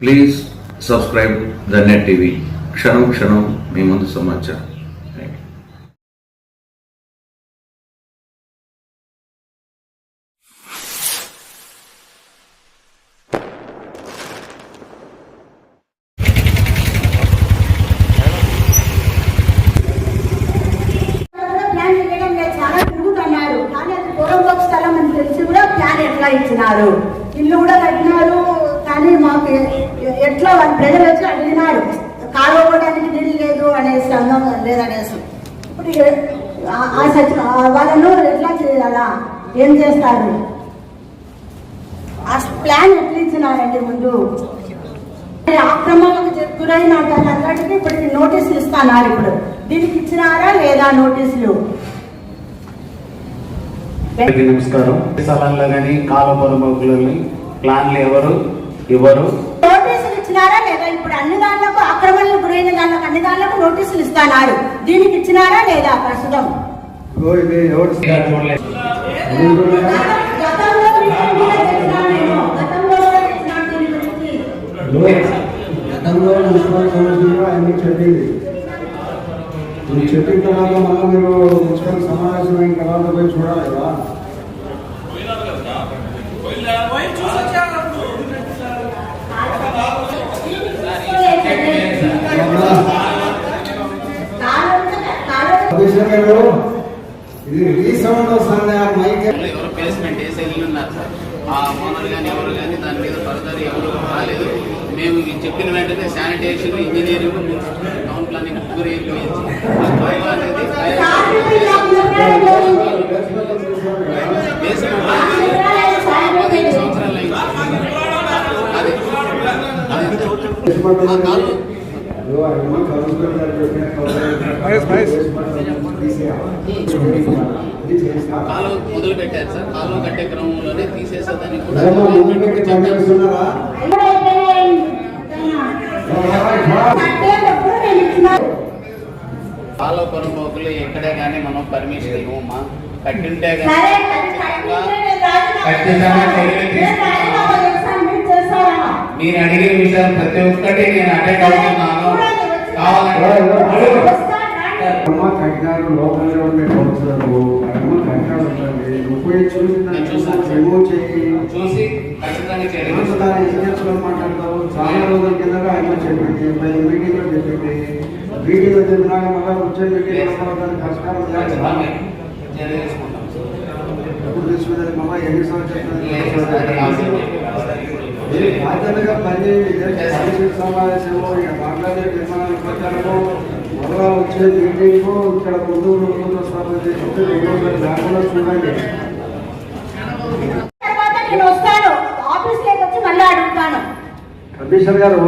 Please subscribe the net TV క్షణం క్షణం మీ ముందు సమాచారం. ప్లాన్ కానీ స్థలం అని తెలిసి కూడా ప్లాన్ ఎట్లా ఇచ్చినారు? ఇల్లు కూడా కట్టినారు. కానీ మాకు ఎట్లా ప్రజలు వచ్చి అడిగినారు కాలువడానికి నీళ్ళు లేదు అనేసి అందం లేదనేసి. ఇప్పుడు ఆ- సచివ వాళ్ళను ఎట్లా చేయాలా? ఏం చేస్తారు? ఆ ప్లాన్ ఎట్లా ఇచ్చినారండి ముందు? ఆక్రమణకు జ- గురైన వాళ్ళందరికీ ఇప్పటికి నోటీసులు ఇస్తున్నారు ఇప్పుడు. దీనికి ఇచ్చినారా లేదా నోటీసులు? నమస్కారం. స్థలంలో కానీ కాలపరమకులని ప్లాన్లు ఎవరు ఇవ్వరు నోటీసులు ఇచ్చినారా లేదా ఇప్పుడు అన్ని దాంట్లకు ఆక్రమణకు గురైన దాంట్లకు అన్ని దాంట్లకు నోటీసులు ఇస్తున్నారు దీనికి ఇచ్చినారా లేదా ప్రస్తుతం గతంలో మీరే మీరే తెచ్చినారు నేను. గతంలో కూడా తెచ్చినాను దీని గురించి. గతంలో మున్సిపల్ కమిషనర్ అన్ని చెప్పింది మీరు చెప్పిన తర్వాత మళ్ళీ మీరు మున్సిపల్ సమావేశం అయిన తర్వాత పోయి చూడాలి కదా ఇది రీసౌండ్ వస్తుంది ఆ మైక్ ఎవరు ప్లేస్మెంట్ వేసి వెళ్ళి ఉన్నారు సార్? ఆ ఓనర్ కానీ ఎవరు కానీ దాని మీద ఫర్దర్ ఎవరు రాలేదు. మేము ఇది చెప్పిన వెంటనే శానిటేషన్ ఇంజనీరింగ్ టౌన్ ప్లానింగ్ ముగ్గురు వెళ్ళి అనేది పదిహేను సంవత్సరాలు అయింది అది. అది ఆ కాలు కాలు మొదలు పెట్టారు సార్ కాలు కట్టే క్రమంలోనే తీసేసేదానికి కూడా. కాలువ పొరపోకులు ఎక్కడే కానీ మనం పర్మిషన్ ఇవ్వమా కట్టింటే మీరు అడిగే విషయాలు ప్రతి ఒక్కటి నేను అటెండ్ అవుతున్నాను అమ్మ కట్టినారు లోకల్గా ఉండే కౌన్సిలర్లు అమ్మ కట్టినారు ఉంటుంది నువ్వు చూసిన రిమూవ్ చేయి. చూసి ఖచ్చితంగా ఇంజనీర్స్లో మాట్లాడతావు. చాలా రోజుల కింద ఆయన చెప్పింది పది మీటింగ్లో చెప్పింది మీటింగ్లో చెప్పినాక మళ్ళీ వచ్చే మీటింగ్ ఎప్పుడు తీసుకునేది మళ్ళీ ఎన్ని సంవత్సరాలు బాధ్యతగా పనిచేయండి కమిషన్ సమావేశము ఇక మాట్లాడే నిర్మాణాల ప్రకారము మళ్ళా వచ్చే మీటింగ్ ఇక్కడ ముందు ముందు స్థాపన చేసి రెండు రోజులు చూడండి. కమిషనర్ గారు